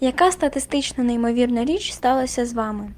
Яка статистично неймовірна річ сталася з вами?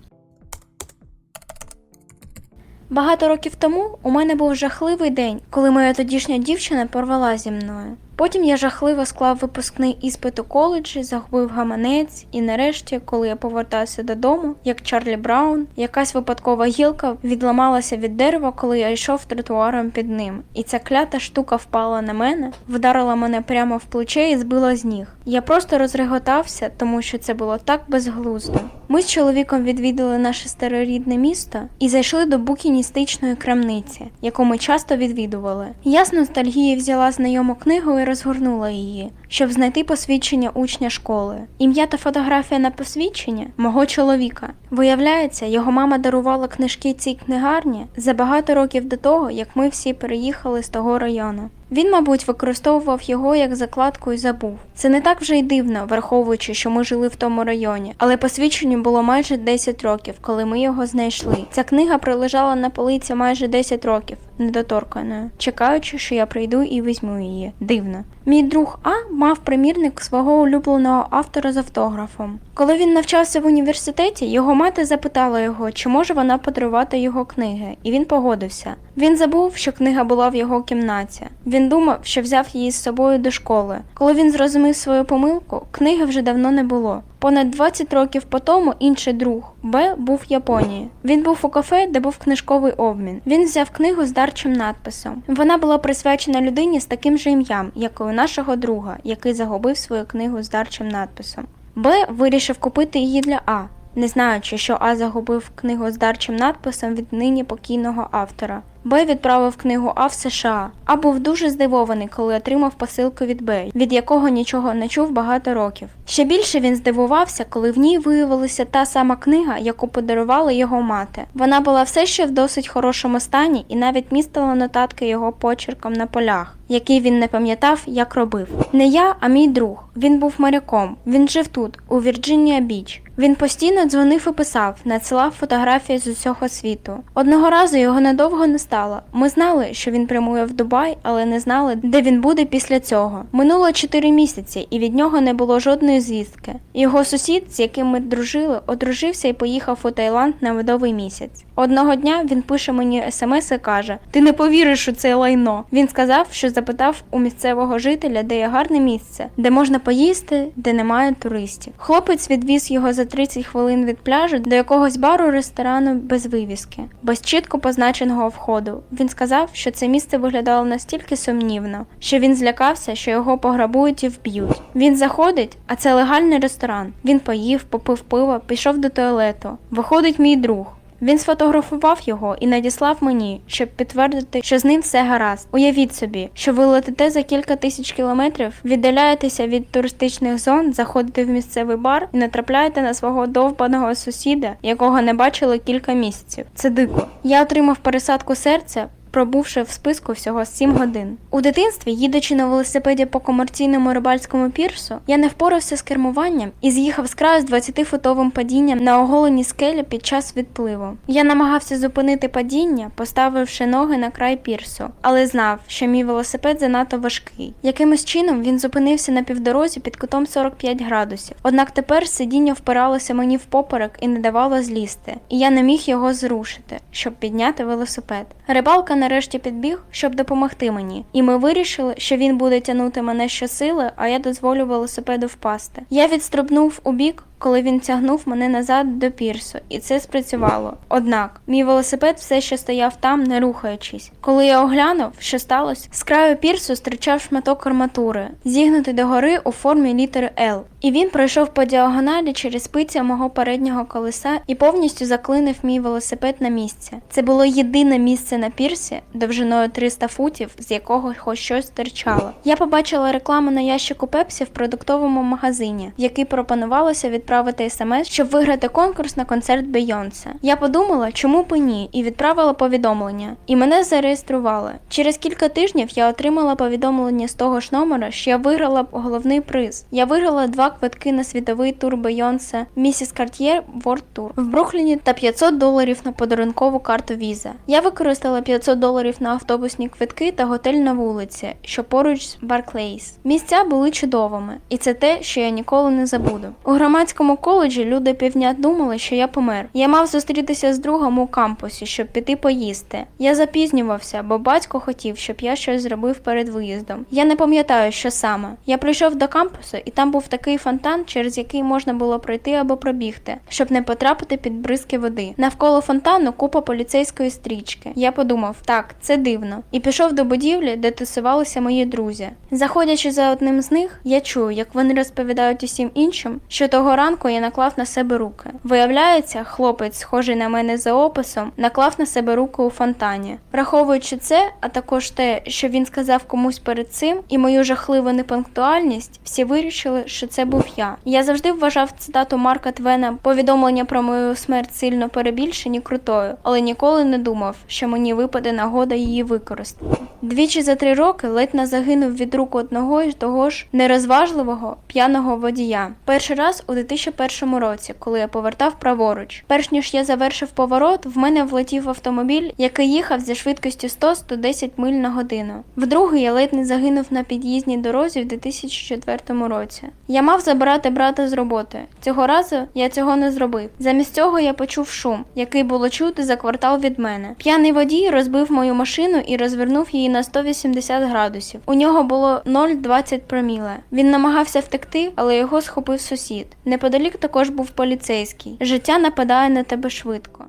Багато років тому у мене був жахливий день, коли моя тодішня дівчина порвала зі мною. Потім я жахливо склав випускний іспит у коледжі, загубив гаманець, і нарешті, коли я повертався додому, як Чарлі Браун, якась випадкова гілка відламалася від дерева, коли я йшов тротуаром під ним. І ця клята штука впала на мене, вдарила мене прямо в плече і збила з ніг. Я просто розреготався, тому що це було так безглуздо. Ми з чоловіком відвідали наше старорідне місто і зайшли до букіністичної крамниці, яку ми часто відвідували. Я з ностальгії взяла знайому книгу і розгорнула її, щоб знайти посвідчення учня школи. Ім'я та фотографія на посвідчення мого чоловіка. Виявляється, його мама дарувала книжки цій книгарні за багато років до того, як ми всі переїхали з того району. Він, мабуть, використовував його як закладку і забув. Це не так вже й дивно, враховуючи, що ми жили в тому районі, але посвідченню було майже 10 років, коли ми його знайшли. Ця книга пролежала на полиці майже 10 років, недоторканою, чекаючи, що я прийду і візьму її. Дивно. Мій друг А мав примірник свого улюбленого автора з автографом. Коли він навчався в університеті, його мати запитала його, чи може вона подарувати його книги, і він погодився. Він забув, що книга була в його кімнаті. Він думав, що взяв її з собою до школи. Коли він зрозумів свою помилку, книги вже давно не було. Понад 20 років по тому інший друг Б був в Японії. Він був у кафе, де був книжковий обмін. Він взяв книгу з дарчим надписом. Вона була присвячена людині з таким же ім'ям, як і у нашого друга, який загубив свою книгу з дарчим надписом. Б вирішив купити її для А, не знаючи, що А загубив книгу з дарчим надписом від нині покійного автора. Б відправив книгу А в США. А був дуже здивований, коли отримав посилку від Б, від якого нічого не чув багато років. Ще більше він здивувався, коли в ній виявилася та сама книга, яку подарувала його мати. Вона була все ще в досить хорошому стані і навіть містила нотатки його почерком на полях. Який він не пам'ятав, як робив. Не я, а мій друг. Він був моряком. Він жив тут, у Вірджинія Біч. Він постійно дзвонив і писав, надсилав фотографії з усього світу. Одного разу його надовго не стало. Ми знали, що він прямує в Дубай, але не знали, де він буде після цього. Минуло 4 місяці, і від нього не було жодної звістки. Його сусід, з яким ми дружили, одружився і поїхав у Таїланд на медовий місяць. Одного дня він пише мені смс і каже: Ти не повіриш у це лайно. Він сказав, що запитав у місцевого жителя, де є гарне місце, де можна поїсти, де немає туристів. Хлопець відвіз його за 30 хвилин від пляжу до якогось бару ресторану без вивіски, без чітко позначеного входу. Він сказав, що це місце виглядало настільки сумнівно, що він злякався, що його пограбують і вб'ють. Він заходить, а це легальний ресторан. Він поїв, попив пиво, пішов до туалету. Виходить мій друг. Він сфотографував його і надіслав мені, щоб підтвердити, що з ним все гаразд. Уявіть собі, що ви летите за кілька тисяч кілометрів, віддаляєтеся від туристичних зон, заходите в місцевий бар і натрапляєте на свого довбаного сусіда, якого не бачили кілька місяців. Це дико. Я отримав пересадку серця. Пробувши в списку всього 7 годин. У дитинстві, їдучи на велосипеді по комерційному рибальському пірсу, я не впорався з кермуванням і з'їхав з краю з 20-футовим падінням на оголеній скелі під час відпливу. Я намагався зупинити падіння, поставивши ноги на край пірсу, але знав, що мій велосипед занадто важкий. Якимось чином він зупинився на півдорозі під кутом 45 градусів. Однак тепер сидіння впиралося мені в поперек і не давало злізти, і я не міг його зрушити, щоб підняти велосипед. Рибалка нарешті підбіг, щоб допомогти мені, і ми вирішили, що він буде тягнути мене щосили, а я дозволю велосипеду впасти. Я відстрибнув у бік, коли він тягнув мене назад до пірсу, і це спрацювало. Однак, мій велосипед все ще стояв там, не рухаючись. Коли я оглянув, що сталося, з краю пірсу стирчав шматок арматури, зігнутий догори у формі літери L. І він пройшов по діагоналі через спиця мого переднього колеса і повністю заклинив мій велосипед на місці. Це було єдине місце на пірсі довжиною 300 футів, з якого хоч щось стирчало. Я побачила рекламу на ящику Пепсі в продуктовому магазині, який пропонувалося від відправити смс, щоб виграти конкурс на концерт Бейонсе. Я подумала, чому б ні, і відправила повідомлення. І мене зареєстрували. Через кілька тижнів я отримала повідомлення з того ж номера, що я виграла головний приз. Я виграла два квитки на світовий тур Бейонсе Місіс Карт'єр World Tour в Брукліні та 500 доларів на подарункову карту Visa. Я використала 500 доларів на автобусні квитки та готель на вулиці, що поруч з Барклейс. Місця були чудовими, і це те, що я ніколи не забуду. У громадському коледжі люди півдня думали, що я помер. Я мав зустрітися з другом у кампусі, щоб піти поїсти. Я запізнювався, бо батько хотів, щоб я щось зробив перед виїздом. Я не пам'ятаю, що саме. Я прийшов до кампусу, і там був такий фонтан, через який можна було пройти або пробігти, щоб не потрапити під бризки води. Навколо фонтану купа поліцейської стрічки. Я подумав, так, це дивно, і пішов до будівлі, де тусувалися мої друзі. Заходячи за одним з них, я чую, як вони розповідають усім іншим, що того ранку я наклав на себе руки. Виявляється, хлопець, схожий на мене за описом, наклав на себе руки у фонтані. Враховуючи це, а також те, що він сказав комусь перед цим, і мою жахливу непунктуальність, всі вирішили, що це був я. Я завжди вважав цитату Марка Твена повідомлення про мою смерть сильно перебільшені крутою, але ніколи не думав, що мені випаде нагода її використати. Двічі за три роки ледь не загинув від рук одного і того ж нерозважливого п'яного водія. Перший раз у 2001 році, коли я повертав праворуч. Перш ніж я завершив поворот, в мене влетів автомобіль, який їхав зі швидкістю 100-110 миль на годину. Вдруге я ледь не загинув на під'їзній дорозі в 2004 році. Я мав забирати брата з роботи. Цього разу я цього не зробив. Замість цього я почув шум, який було чути за квартал від мене. П'яний водій розбив мою машину і розвернув її на 180 градусів. У нього було 0,20 проміле. Він намагався втекти, але його схопив сусід. Неподалік також був поліцейський. Життя нападає на тебе швидко.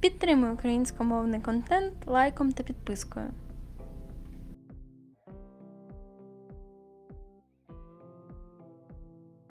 Підтримуй українськомовний контент лайком та підпискою.